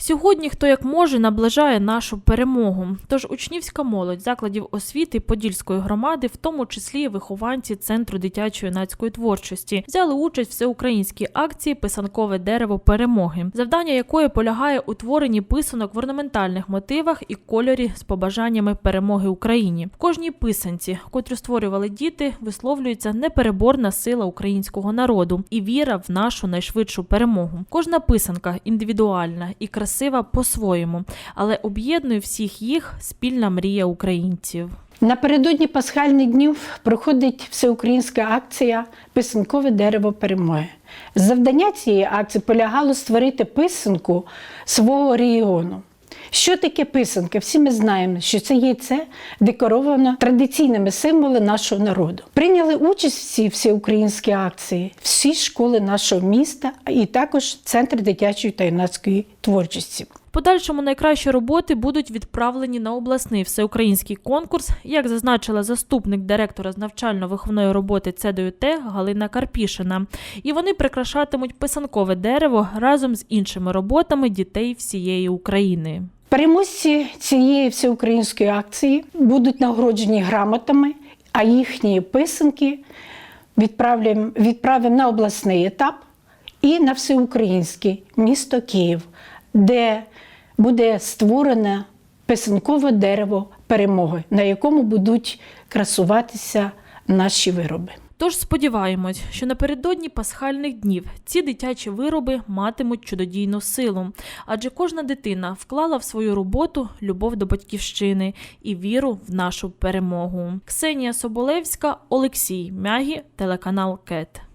Сьогодні хто як може наближає нашу перемогу. Тож учнівська молодь закладів освіти Подільської громади, в тому числі вихованці центру дитячої юнацької творчості, взяли участь в всеукраїнській акції Писанкове дерево перемоги, завдання якої полягає у творенні писанок в орнаментальних мотивах і кольорі з побажаннями перемоги Україні. В кожній писанці, котру створювали діти, висловлюється непереборна сила українського народу і віра в нашу найшвидшу перемогу. Кожна писанка індивідуальна і красива по-своєму, але об'єднує всіх їх спільна мрія українців. Напередодні пасхальних днів проходить всеукраїнська акція Писанкове дерево перемоги. Завдання цієї акції полягало створити писанку свого регіону. Що таке писанка? Всі ми знаємо, що це яйце декоровано традиційними символами нашого народу. Прийняли участь в цій всеукраїнській акції всі школи нашого міста і також Центр дитячої та юнацької творчості. Подальшому найкращі роботи будуть відправлені на обласний всеукраїнський конкурс, як зазначила заступник директора з навчально-виховної роботи ЦДЮТ Галина Карпішина. І вони прикрашатимуть писанкове дерево разом з іншими роботами дітей всієї України. Переможці цієї всеукраїнської акції будуть нагороджені грамотами, а їхні писанки відправимо, відправимо на обласний етап і на всеукраїнський місто Київ, де буде створено писанкове дерево перемоги, на якому будуть красуватися наші вироби. Тож сподіваємось, що напередодні пасхальних днів ці дитячі вироби матимуть чудодійну силу, адже кожна дитина вклала в свою роботу любов до батьківщини і віру в нашу перемогу. Ксенія Соболевська, Олексій Мягі, телеканал КЕТ.